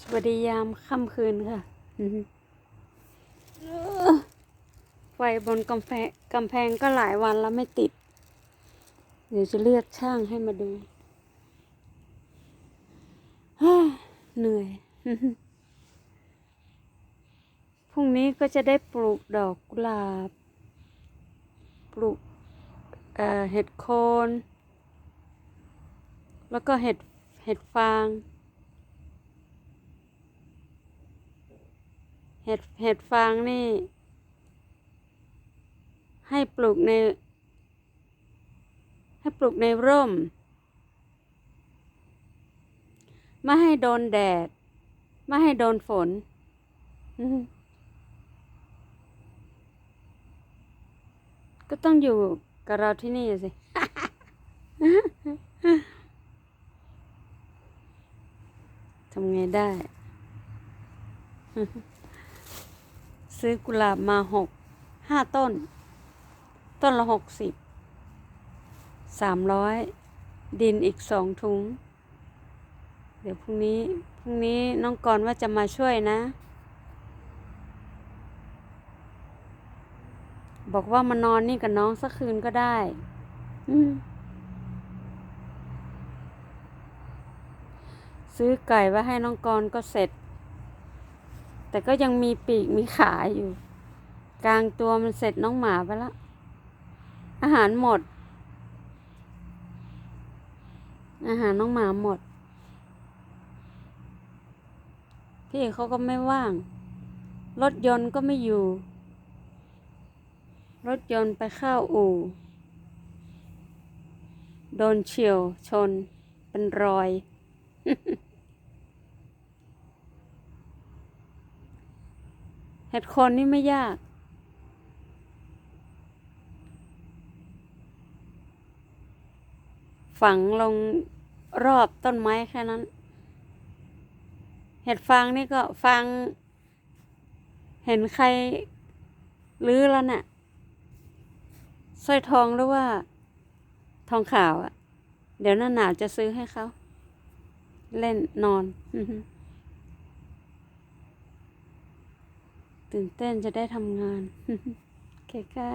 สวัสดียามค่ำคืนค่ะไฟบนกำแพงกำแพงก็หลายวันแล้วไม่ติด เดี๋ยวจะเรียกช่างให้มาดูเหนื่อย พรุ่งนี้ก็จะได้ปลูกดอกกุหลาบ ปลูกเเห็ดโคน แล้วก็เห็ดเห็ดฟาง เห็ดเห็ดฟางนี่ ให้ปลูกใน ให้ปลูกในร่ม ไม่ให้โดนแดด ไม่ให้โดนฝน ก็ต้องอยู่กับเราที่นี่สิทำไงได้ ซื้อกุหลาบมาหกห้าต้น ต้นละหกสิบสามร้อยดินอีกสองถุง เดี๋ยวพรุ่งนี้พรุ่งนี้น้องกรณ์ว่าจะมาช่วยนะ บอกว่ามานอนนี่กับน้องสักคืนก็ได้ซื้อไก่ไว้ให้น้องกรณ์ก็เสร็จ แต่ก็ยังมีปีกมีขาอยู่ กลางตัวมันเสร็จน้องหมาไปแล้ว อาหารหมด อาหารน้องหมาหมด พี่เขาก็ไม่ว่าง รถยนต์ก็ไม่อยู่ รถยนต์ไปเข้าอู่ โดนเฉียวชนเป็นรอย ห็ดโคนนี่ไม่ยาก ฝังลงรอบต้นไม้แค่นั้น เห็ดฟางนี่ก็ฟาง เห็นใครลื้อแล้วน่ะสร้อยทองหรือว่า ทองขาวอะ่ะ เดี๋ยวหน้าหนาวจะซื้อให้เขา เล่นนอน ตื่นเต้นจะได้ทำงาน เคค่า